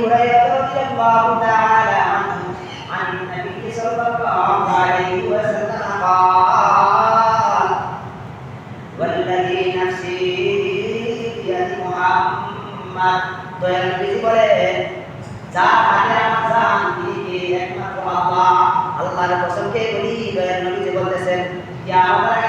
هريرة رضي الله تعالى عنه عن النبي صلى الله عليه وسلم قال والذي نفسي بيد محمد দয়াল নবীজি বলেন যার হাতে আমার জান তিনি একমাত্র আল্লাহ আল্লাহর কসমকে বলি দয়াল নবীজি বলতেছেন কিয়ামতের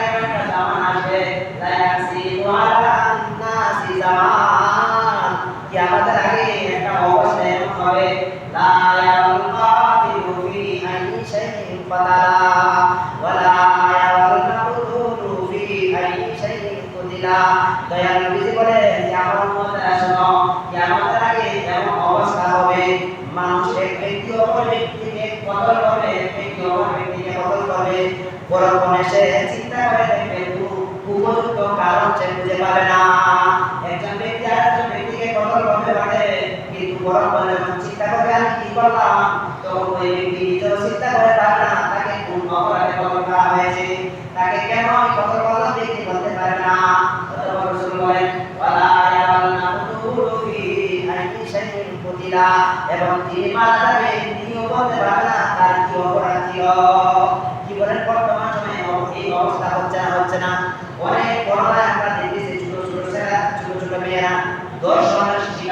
পরক্ষণে সে চিন্তা করে দেখবে উপযুক্ত কারণ সে খুঁজে পাবে না। একজন ব্যক্তি আরেকজন ব্যক্তিকে কতল করতে পারে? কিন্তু পরক্ষণে চিন্তা করবে, আমি কি করলাম তখন ওই ব্যক্তি নিজেও চিন্তা করে পাবে না তাকে কোন অপরাধে কতল করা হয়েছে তাকে কেন আমি কতল করলাম ব্যক্তি বলতে পারে না অতঃপর রাসূল বলেন ওয়ালা ইয়ারালনা কুতুলু ফি আইনি শাইইন কুতিলা এবং তিনি মারা যাবে তিনিও বলতে পারবে না তার কি অপরাধ ছিল কি বলেন বর্তমান সময়ে এই অবস্থা হচ্ছে না হচ্ছে না অনেক করোনায় আমরা দেখতেছি ছোট ছোট ছেলেরা ছোট ছোট মেয়েরা দর্শনের শিকার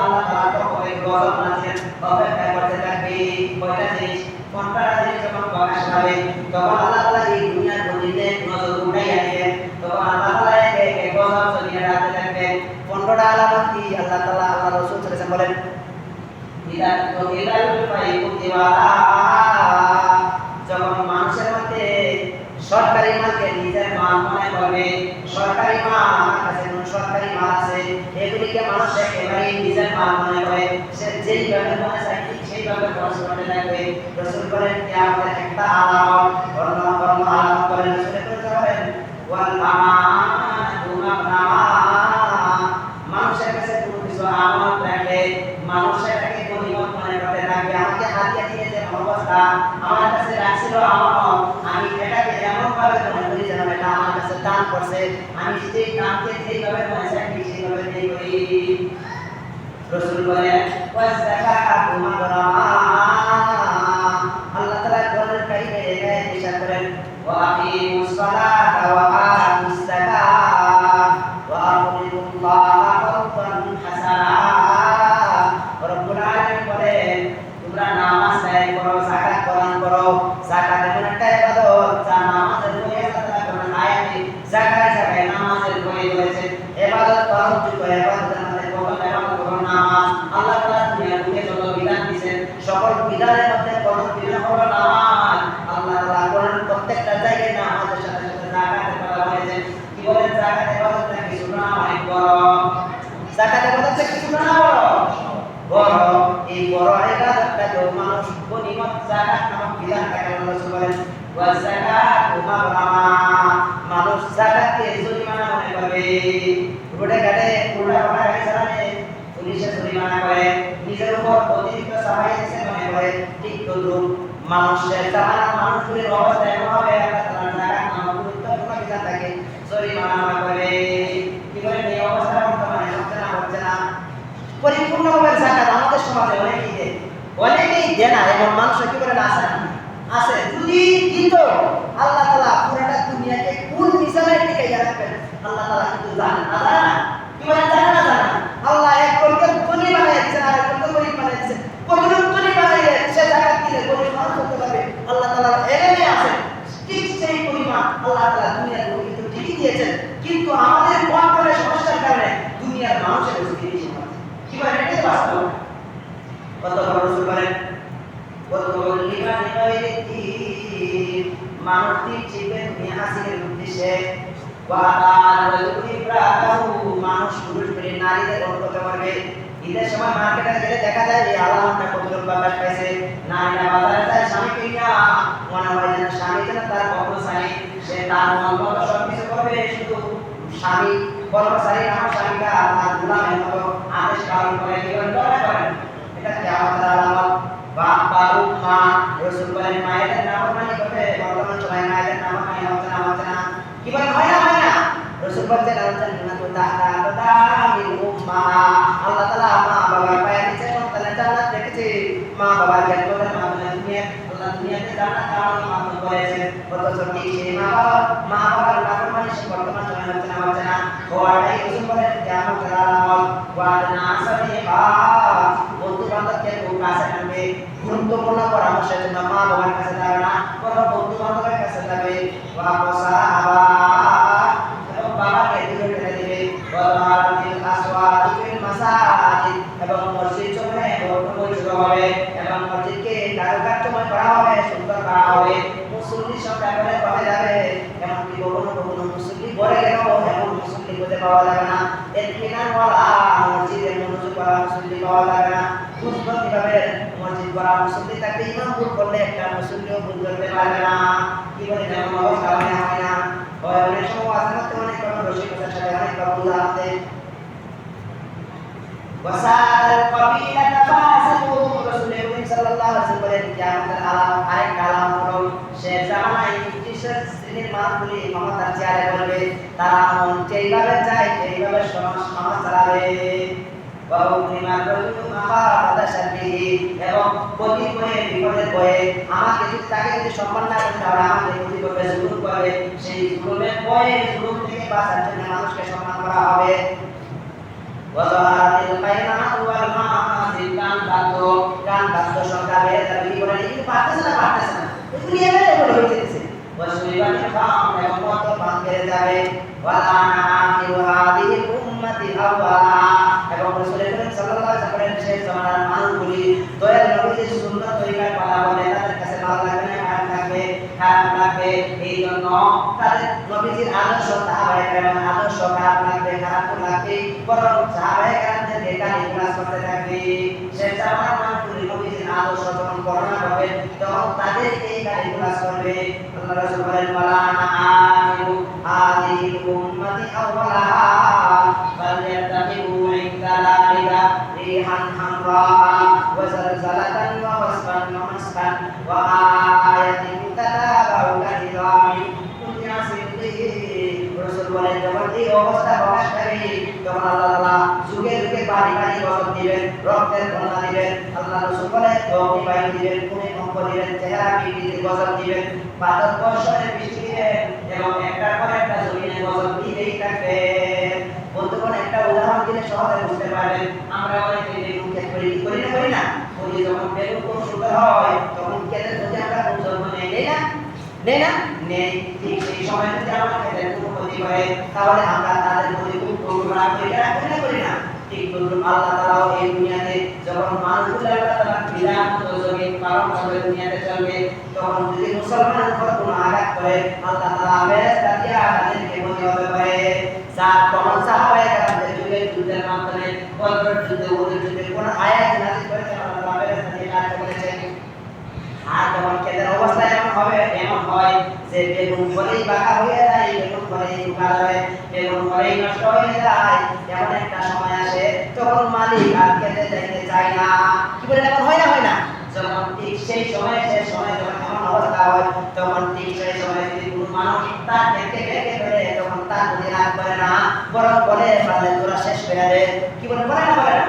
গজব নাজিল অপেক্ষা করতে থাকবে কয়টা জিনিস। পনেরোটা জিনিস যখন প্রকাশ পাবে তখন আল্লাহ তাআলা এই দুনিয়ার গতিতে নজর উঠাই আনবেন তখন আল্লাহ তাআলা একে একে গজব চলিয়ে রাখতে থাকবেন। পনেরোটা আলামত কি? আল্লাহ তাআলা আল্লাহ রসুল সাল্লাল্লাহু আলাইহি ওয়াসাল্লাম বলেন মানুষের মধ্যে সরকারি মালকে নিজের মাল মনে করবে সরকারি মাল আমার কাছে কোন সরকারি মাল আছে এগুলিকে মানুষ একেবারে নিজের মনে করে সে যেইভাবে মনে চায় ঠিক সেইভাবে খরচ করতে থাকবে রসুল বলেন কি আমাদের একটা আলামত অন্য অন্য আলামত করেন রসুল করে যাবেন ওয়াল মানুষের মনে করতে আমাকে হাতিয়ে দিয়েছে অবস্থা, আমার কাছে রাখছিল আমানত, আমি এটাকে এমন ভাবে মনে করি যেন এটা আমার কাছে দান করছে। আমি সেই দানকে যেইভাবে মনে চাই সেইভাবে দিয়ে করি। রসুল বলেন আল্লাহ তালা কোরআনের কারিমে ইরশাদ করেন ওয়া আকিমুস সালাতা ওয়া আতুস যাকাত ওয়া আতিউল্লাহ কওলান হাসানা রব্বুল আলামিন বলেন তোমরা নামাজ আদায় করো যাকাত প্রদান করো যাকাত এমন একটা ইবাদত যা নামাজের বই আল্লাহ তাআলা কোরআন আয়াতে জায়গায় জায়গায় নামাজের বই রয়েছে ইবাদত করার যোগ্য ইবাদতের মধ্যে প্রথম ইবাদত হলো নামাজ আল্লাহ তাআলা দুনিয়ার বুকে যত বিধান দিয়েছেন সকল বিধানের মধ্যে প্রথম বিধান হলো নামাজ আল্লাহ তাআলা কোরআন প্রত্যেকটা জায়গায় নামাজের সাথে সাথে যাকাতের কথা বলেছেন কি বলেন যাকাত ইবাদতটা কিছু না অনেক বড় যাকাত ইবাদতটা কিছু না বড় বড় এই বড় ইবাদতটা মানুষ গনিমত যাকাত নামক বিধানটাকে আল্লাহ বলেন, ওয়া যাকাতু মাগরামা মানুষ যাকাতকে জরিমানা মনে করবে। রোডে ঘাটে উল্টা পাল্টা গাড়ি চালালে পুলিশে জরিমানা করে। নিজের উপর অতিরিক্ত সাহায্য দিচ্ছে মনে করে। ঠিক তদ্রুপ মানুষের জামানার মানুষগুলির অবস্থা এমন হবে আল্লাহ তাআলা যাকাত নামক গুরুত্বপূর্ণ বিধানটাকে জরিমানা মনে করে কি বলেন এই অবস্থা বর্তমানে হচ্ছে না হচ্ছে না পরিপূর্ণভাবে জাকাত আমাদের সমাজে অনেকেই দেয়। অনেকেই দেয় না, এমন মানুষ কি করে না না? আছে। যদি দিত আল্লাহ তাআলা পুরোটা দুনিয়াকে কোন মিশনে টিকাইয়া রাখবেন, আল্লাহ তাআলা কিন্তু জানেন না। কি বলেন জানেন না জানেন না? আল্লাহ এক করকে ধনী বানাই দিয়েছেন আর এক করকে গরিব বানাই দিয়েছেন। কতজন ধনী বানাইলে সে জাকাত দিলে গরিব মানুষ হতে পারবে। আল্লাহ তাআলা এলেমে আছে। ঠিক সেই পরিমাণ আল্লাহ তাআলা দুনিয়ার কিন্তু ঠিকই দিয়েছেন। কিন্তু আমাদের কন্ট্রোলের সমস্যার কারণে দুনিয়ার মানুষের জিনিস করেন এটাই বাস্তব অতঃপর রসুল বলেন মানুষটি ছিলেন মেহাসিনের উদ্দেশ্যে মানুষ পুরুষ মিলে নারীদের অনুগত করবে ঈদের সময় মার্কেটে গেলে দেখা যায় যে আল্লাহটা কতজন বাতাস পাইছে নারীরা বাজারে যায় স্বামীকে না। মনে হয় যেন স্বামী যেন তার কর্মচারী সে তার মন মতো সবকিছু করবে, শুধু স্বামী কর্মচারী আমার স্বামীটা আল্লাহ বলছেন আল্লাহ জান্নাতু তাহতা তাদামিল উম্মা, আল্লাহ তাআলা মা বাবার পায়ে নিচে সন্তানের জান্নাত রেখেছে। মা বাবার জ্ঞান করে মা বাবার দুনিয়া আল্লাহ দুনিয়াতে জান্নাত দেওয়ার মাধ্যম করেছেন। অথচ ঠিক সেই মা বাবা মা বাবার নাফরমানি সে বর্তমান সময় হচ্ছে না হচ্ছে না। ও আটাই রসুল বলেন কিয়ামতের আলামত ওয়াদনা সাদিকা। বন্ধু বান্ধবকে খুব কাছে টানবে গুরুত্বপূর্ণ পরামর্শের জন্য মা বাবার কাছে যাবে না বরং বন্ধু বান্ধবের কাছে যাবে। ওয়াপসা আবা এবং বাবাকে দূরে ঠেলে দিবে ওয়ালামাতিল আসওয়াতিল মাসাজিদ এবং মসজিদ চমে বৈঠক হবে এবং মসজিদকে কারুকার্যময় করা হবে সুন্দর করা হবে মুসল্লি সংখ্যা করে কমে যাবে এমনকি কখনো কখনো মুসল্লি বলে গেলেও এমন মুসল্লি খুঁজে পাওয়া যাবে না এতমিনান ওয়ালা মসজিদে মনোযোগ করা, মুসল্লি পাওয়া যাবে না। বুঝব কীভাবে মসজিদ করা, মুসল্লি থাকলে ইমাম ভুল করলে একটা মুসল্লিও ভুল করতে পারবে না। কি বলে যেমন অবস্থা হয় না অনেক সময় আছে না অনেক রকম রসিকতার সাথে অনেক রকম উদাহরণে শ্রেণির মানুষগুলি ক্ষমতার চেয়ারে বলবে, তারা মন যেইভাবে চায় সেইভাবে সমাজ সমাজ চালাবে। এবং প্রতি বয়ে বিপদের বয়ে আমাকে যদি তাকে যদি সম্মান না করে তাহলে আমাকে প্রতি করবে জুলুম করবে। সেই জুলুমের বয়ে জুলুম থেকে বাঁচার জন্য মানুষকে সম্মান করা হবে। ওয়াজাহারাতিল বাইনাত ওয়াল মাআসি কান বাদ্য কান বাদ্য সংখ্যা বেড়ে যাবে কি বলে কিন্তু পারতেছে না পারতেছে না। এগুলি এমএলএ কত পান বেড়ে যাবে ওয়ালা নাআখিরু হাদিহিল উম্মতি আওয়ালা এবং রাসূল করিম সাল্লাল্লাহু আলাইহি ওয়াসাল্লামের শেষ জামানার মানুষগুলি দয়াল নবীজির সুন্নাত তরিকায় পালা বলে তাদের কাছে ভালো লাগবে না খারাপ লাগবে খারাপ লাগবে এই জন্য তাদের নবীজির আদর্শ সাহাবায়ে কেরামের আদর্শ খারাপ লাগবে খারাপ তো বরং সাহাবায়ে কেরামদের দেখা ক্লাস করতে থাকবে শেষ জামানার মানুষগুলি নবীজির আদর্শ যখন বর্ণনা করবে তখন তাদের এই গাড়ি করবে আল্লাহ রাসূল বলেন ওয়ালা আনা আখিরু হাদিহিল উম্মতি আওয়ালাহা ফালইয়াত্তাকিবু ইনদা লালিকা রিহান হামরা ওয়া زلزلة وخسفا ومسخا وآية تتابع كنظام كل صديق রসুল বলেন যখন এই অবস্থা প্রকাশ পাবে তখন আল্লাহ তাআলা যুগে যুগে পানি পানি বরকত দিবেন রক্তের বন্যা দিবেন আল্লাহ রসুল বলেন অগ্নি বায়ু দিবেন ভূমিকম্প দিবেন চেহারা বিকৃতির গজব দিবেন বাদল বর্ষণের বৃষ্টি দিবেন, এবং একটার পর একটা জমিনে গজব দিতেই থাকবে বন্ধুগণ, একটা উদাহরণ দিলে সহজে বুঝতে পারবেন, আমরা অনেকে বেগুন ক্ষেত করি করি না করি না? করি যখন বেগুন খুব সুন্দর হয়, তখন ক্ষেতের প্রতি আমরা খুব যত্ন নেই নেই না? নেই না? নেই। ঠিক সেই সময় যদি আমার ক্ষেতের কোনো ক্ষতি করে, তাহলে আমরা তাদের প্রতি খুব করুণা করি না করি না করি না। ঠিক তদ্রুপ আল্লাহ তাআলাও এই দুনিয়াতে যখন মানুষগুলো আল্লাহ মতো জমিন পালন করবে দুনিয়াতে চলবে তখন যদি মুসলমানের উপর কোনো আঘাত করে, আল্লাহ তাআলা ফেরেশতা দিয়া তাদেরকে প্রতিহত করে। যার প্রমাণ সাহাবায়ে কেরামদের যুগে, যুদ্ধের মাধ্যমে বদরের যুদ্ধে, উহুদের যুদ্ধে কোন আয়াত নাযিল করেছেন আল্লাহ তাআলা দিয়ে কাজ করেছেন আর যখন ক্ষেতের অবস্থা এমন হবে, এমন হয় যে বেগুন ফলেই বাঁকা হয়ে যায়, বেগুন ফলেই শুকা যায় বেগুন ফলেই নষ্ট হয়ে যায়, এমন একটা সময় আসে, তখন মালিক আর খেতে যাইতে চায় না কি বলে এমন হয় না হয় না যখন ঠিক সেই সময় সেই সময় যখন এমন অবস্থা হয় ঠিক সেই সময় যদি কোনো মানুষ তার দেখতে বেঁকে ফেলে তখন তার যদি রাগ করে না বরং বলে তোরা শেষ করে দে কি বলে বলে না বলে না